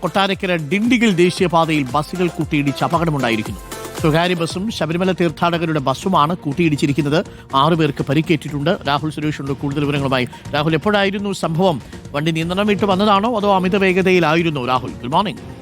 കൊട്ടാരക്കര ഡിണ്ടിഗൽ ദേശീയപാതയിൽ ബസ്സുകൾ കൂട്ടിയിടിച്ച് അപകടമുണ്ടായിരിക്കുന്നു. സ്വകാര്യ ബസ്സും ശബരിമല തീർത്ഥാടകരുടെ ബസ്സുമാണ് കൂട്ടിയിടിച്ചിരിക്കുന്നത്. ആറുപേർക്ക് പരിക്കേറ്റിട്ടുണ്ട്. രാഹുൽ സുരേഷുണ്ട് കൂടുതൽ വിവരങ്ങളുമായി. രാഹുൽ എപ്പോഴായിരുന്നു സംഭവം? വണ്ടി നിയന്ത്രണം വിട്ട് വന്നതാണോ? അതോ അമിത വേഗതയിലായിരുന്നോ? Rahul good morning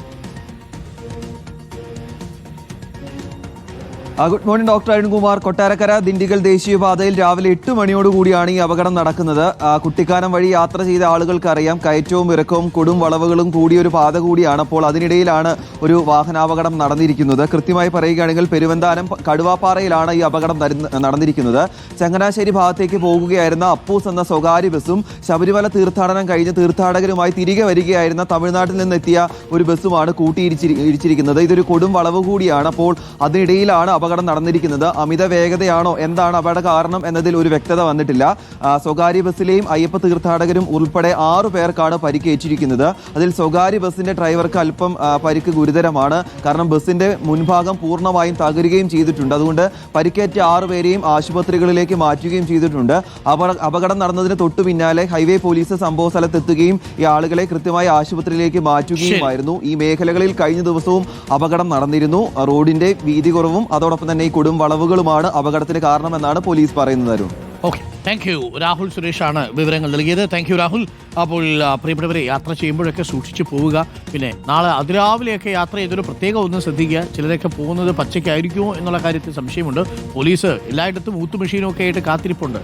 good morning doctor Arunkumar. Kottarakkara Dindigul ദേശീയപാതയിൽ രാവിലെ എട്ട് മണിയോടുകൂടിയാണ് ഈ അപകടം നടക്കുന്നത്. കുട്ടിക്കാനം വഴി യാത്ര ചെയ്ത ആളുകൾക്ക് അറിയാം കയറ്റവും ഇറക്കവും കൊടും വളവുകളും കൂടിയ ഒരു പാത കൂടിയാണ് അപ്പോൾ അതിനിടയിലാണ് ഒരു വാഹനാപകടം നടന്നിരിക്കുന്നത്. കൃത്യമായി പറയുകയാണെങ്കിൽ പെരുവന്താനം കടുവാപ്പാറയിലാണ് ഈ അപകടം നടന്നിരിക്കുന്നത്. ചങ്ങനാശ്ശേരി ഭാഗത്തേക്ക് പോകുകയായിരുന്ന അപ്പൂസ് എന്ന സ്വകാര്യ ബസ്സും ശബരിമല തീർത്ഥാടനം കഴിഞ്ഞ് തീർത്ഥാടകരുമായി തിരികെ വരികയായിരുന്ന തമിഴ്നാട്ടിൽ നിന്നെത്തിയ ഒരു ബസ്സുമാണ് കൂട്ടിയിടിച്ചിരി ഇടിച്ചിരിക്കുന്നത് ഇതൊരു കൊടും വളവ് കൂടിയാണ് അപ്പോൾ അതിനിടയിലാണ് അപകടം നടന്നിരിക്കുന്നത് അമിത വേഗതയാണോ? എന്താണ് അപകട കാരണം എന്നതിൽ ഒരു വ്യക്തത വന്നിട്ടില്ല. സ്വകാര്യ ബസ്സിലെയും അയ്യപ്പ തീർത്ഥാടകരും ഉൾപ്പെടെ ആറു പേർക്കാണ് പരിക്കേറ്റിരിക്കുന്നത്. അതിൽ സ്വകാര്യ ബസ്സിന്റെ ഡ്രൈവർക്ക് അല്പം പരിക്ക് ഗുരുതരമാണ്. കാരണം ബസ്സിന്റെ മുൻഭാഗം പൂർണമായും തകരുകയും ചെയ്തിട്ടുണ്ട്. അതുകൊണ്ട് പരിക്കേറ്റ ആറുപേരെയും ആശുപത്രികളിലേക്ക് മാറ്റുകയും ചെയ്തിട്ടുണ്ട്. അപകടം നടന്നതിന് തൊട്ടു പിന്നാലെ ഹൈവേ പോലീസ് സംഭവ സ്ഥലത്തെത്തുകയും ഈ ആളുകളെ കൃത്യമായി ആശുപത്രിയിലേക്ക് മാറ്റുകയുമായിരുന്നു. ഈ മേഖലകളിൽ കഴിഞ്ഞ ദിവസവും അപകടം നടന്നിരുന്നു. റോഡിന്റെ വീതി കുറവും അതോടൊപ്പം തന്നെ ഈ കൊടും വളവുകളുമാണ് അപകടത്തിന് കാരണമെന്നാണ് പോലീസ് പറയുന്നത് Arun. Okay thank you Rahul സുരേഷാണ് വിവരങ്ങൾ നൽകിയത്. Thank you Rahul. അപ്പോൾ പ്രിയപ്പെട്ടവരെ യാത്ര ചെയ്യുമ്പോഴൊക്കെ സൂക്ഷിച്ച് പോവുക. പിന്നെ നാളെ അതിരാവിലെയൊക്കെ യാത്ര ചെയ്തൊരു പ്രത്യേകം ഒന്ന് ശ്രദ്ധിക്കുക. ചിലരൊക്കെ പോകുന്നത് പച്ചയ്ക്കായിരിക്കുമോ എന്നുള്ള കാര്യത്തിൽ സംശയമുണ്ട്. പോലീസ് എല്ലായിടത്തും ഊത്തു മെഷീനും ഒക്കെ ആയിട്ട് കാത്തിരിപ്പുണ്ട്.